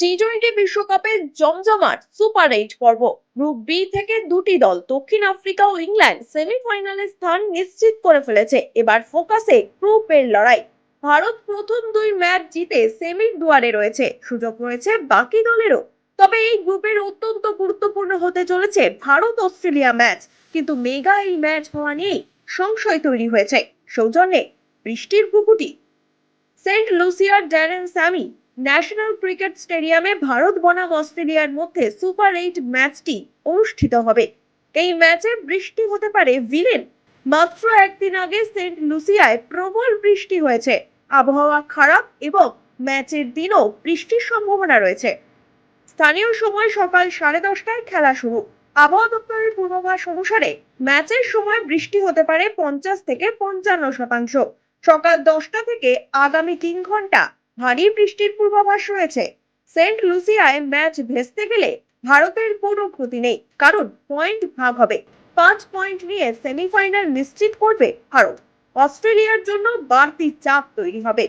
টি twenty বিশ্বকাপে জমজমাট super eight পর্ব। গ্রুপ বি থেকে দুটি দল, দক্ষিণ আফ্রিকা ও ইংল্যান্ড সেমিফাইনালে স্থান নিশ্চিত করে ফেলেছে। এবার ফোকাসে গ্রুপ এর লড়াই। ভারত প্রথম দুই ম্যাচ জিতে সেমির দুয়ারে রয়েছে। সুযোগ রয়েছে বাকি দলেরও। তবে এই গ্রুপের অত্যন্ত গুরুত্বপূর্ণ হতে চলেছে ভারত অস্ট্রেলিয়া ম্যাচ কিন্তু মেগা এই ম্যাচ হওয়া নিয়েই সংশয় তৈরি হয়েছে। সৌজন্যে বৃষ্টির ভুকুটি সেন্ট লুসিয়ার ড্যারেন স্যামি ন্যাশনাল ক্রিকেট স্টেডিয়ামে ভারত বনাম অস্ট্রেলিয়ার মধ্যে সুপার এইট ম্যাচটি অনুষ্ঠিত হবে। এই ম্যাচে বৃষ্টি হতে পারে ভিলেন। মাত্র একদিন আগে সেন্ট লুসিয়ায় প্রবল বৃষ্টি হয়েছে। আবহাওয়া খারাপ এবং ম্যাচের দিনও বৃষ্টির সম্ভাবনা রয়েছে। স্থানীয় সময় সকাল সাড়ে দশটায় খেলা শুরু। আবহাওয়া দপ্তরের পূর্বাভাস অনুসারে ম্যাচের সময় বৃষ্টি হতে পারে পঞ্চাশ থেকে পঞ্চান্ন শতাংশ। সকাল দশটা থেকে আগামী তিন ঘণ্টা ভারী বৃষ্টির পূর্বাভাস রয়েছে। সেন্ট লুসিয়ায় ম্যাচ ভেস্তে গেলে ভারতের কোনো ক্ষতি নেই, কারণ পয়েন্ট ভাগ হবে। পাঁচ পয়েন্ট নিয়ে সেমিফাইনাল নিশ্চিত করবে ভারত। অস্ট্রেলিয়ার জন্য বাড়তি চাপ তৈরি হবে।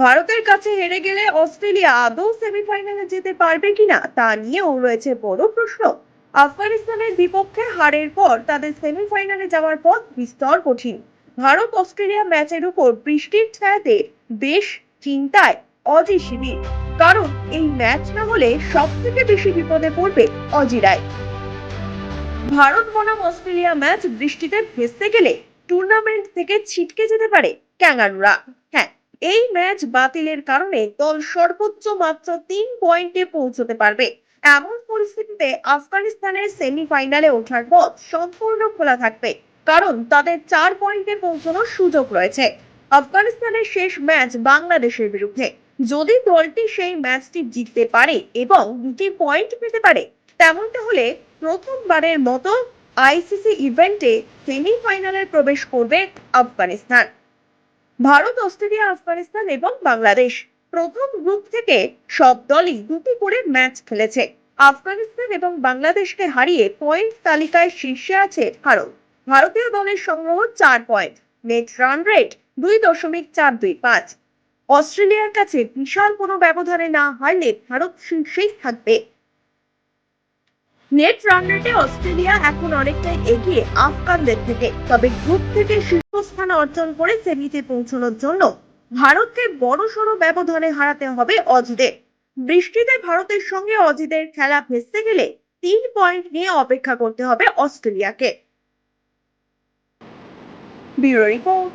ভারতের কাছে হেরে গেলে অস্ট্রেলিয়া আদৌ সেমিফাইনালে যেতে পারবে কিনা তা নিয়েও রয়েছে বড় প্রশ্ন। আফগানিস্তানের বিপক্ষে হারের পর তাদের সেমিফাইনালে যাওয়ার পথ বিস্তর কঠিন। ভারত অস্ট্রেলিয়া ম্যাচের উপর বৃষ্টির ছায়াতে বেশ চিন্তায় অজি শিবির। কারণ এই ম্যাচ না হলে সব থেকে বেশি বিপদে পড়বে অজিরায় ভারত বনাম অস্ট্রেলিয়া ম্যাচ বৃষ্টিতে ভেস্তে গেলে টুর্নামেন্ট থেকে ছিটকে যেতে পারে ক্যাঙ্গারুরা। হ্যাঁ এই ম্যাচ বাতিলের কারণে দল সর্বোচ্চ মাত্র তিন পয়েন্টে পৌঁছতে পারবে। এমন পরিস্থিতিতে আফগানিস্তানের সেমিফাইনালে ওঠার পথ সম্পূর্ণ খোলা থাকবে। কারণ তাদের চার পয়েন্টে পৌঁছানোর সুযোগ রয়েছে। আফগানিস্তানের শেষ ম্যাচ বাংলাদেশের বিরুদ্ধে। যদি দলটি সেই ম্যাচটি জিততে পারে এবং দুটি পয়েন্ট পেতে পারে, তেমনটা হলে প্রথমবারের মতো আইসিসি ইভেন্টে সেমিফাইনালে প্রবেশ করবে আফগানিস্তান। ভারত, অস্ট্রেলিয়া, আফগানিস্তান এবং বাংলাদেশ প্রথম গ্রুপ থেকে সব দলই দুটি করে ম্যাচ খেলেছে। আফগানিস্তান এবং বাংলাদেশকে হারিয়ে পয়েন্ট তালিকায় শীর্ষে আছে ভারত। ভারতীয় দলের সংগ্রহ চার পয়েন্ট। নেট রান রেট দুই দশমিক চার দুই পাঁচ। অস্ট্রেলিয়ার কাছে বিশাল কোনো ব্যবধানে না হারলে ভারত শীর্ষেই থাকবে। নেট রান রেটে অস্ট্রেলিয়া এখন অনেকটাই এগিয়ে আফগানদের থেকে, তবে গ্রুপ থেকে শীর্ষস্থান অর্জন করে সেমিতে পৌঁছানোর জন্য ভারতকে বড় সড়ো ব্যবধানে হারাতে হবে অজিদের। বৃষ্টিতে ভারতের সঙ্গে অজিদের খেলা ভেস্তে গেলে তিন পয়েন্ট নিয়ে অপেক্ষা করতে হবে অস্ট্রেলিয়াকে। Bureau report.